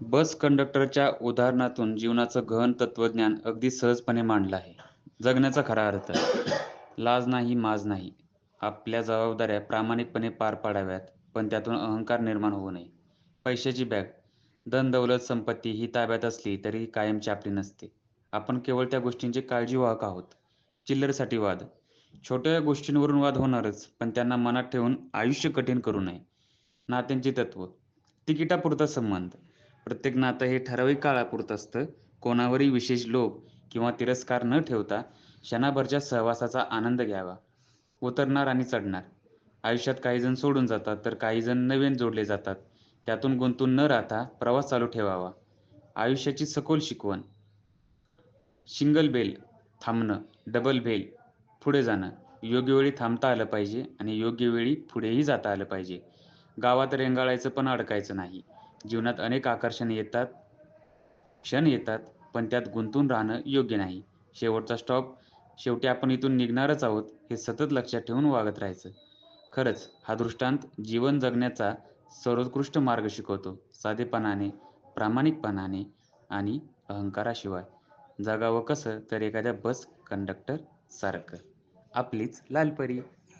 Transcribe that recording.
बस कंडक्टरच्या उदाहरणातून जीवनाचं गहन तत्वज्ञान अगदी सहजपणे मांडलं आहे. जगण्याचा खरा अर्थ. लाज नाही, माज नाही. आपल्या जबाबदाऱ्या प्रामाणिकपणे पार पाडाव्यात, पण त्यातून अहंकार निर्माण होऊ नये. पैशाची बॅग, धन-दौलत, संपत्ती ही ताब्यात असली तरी कायमची आपली नसते. आपण केवळ त्या गोष्टींचे काळजीवाहक आहोत. चिल्लरसाठी वाद, छोट्या गोष्टींवरून वाद होणारच, पण त्यांना मनात ठेवून आयुष्य कठीण करू नये. नात्यांची तत्व तिकिटापुरता संबंध, प्रत्येक नातं हे ठराविक काळापुरतं असतं. कोणावरही विशेष लोभ किंवा तिरस्कार न ठेवता क्षणाभरच्या सहवासाचा आनंद घ्यावा. उतरणार आणि चढणार, आयुष्यात काही जण सोडून जातात, तर काही जण नवीन जोडले जातात. त्यातून गुंतून न राहता प्रवास चालू ठेवावा. आयुष्याची सखोल शिकवण, शिंगल बेल थांबणं, डबल बेल पुढे जाणं. योग्य वेळी थांबता आलं पाहिजे आणि योग्य वेळी पुढेही जाता आलं पाहिजे. गावात रेंगाळायचं पण अडकायचं नाही. जीवनात अनेक आकर्षण येतात, क्षण येतात, पण त्यात गुंतून राहणं योग्य नाही. शेवटचा स्टॉप शेवटी आपण इथून निघणारच आहोत हे सतत लक्षात ठेवून वागत राहायचं. खरंच हा दृष्टांत जीवन जगण्याचा सर्वोत्कृष्ट मार्ग शिकवतो. साधेपणाने, प्रामाणिकपणाने आणि अहंकाराशिवाय. जगावं कसं तर एखाद्या बस कंडक्टर सारखं. आपलीच लालपरी.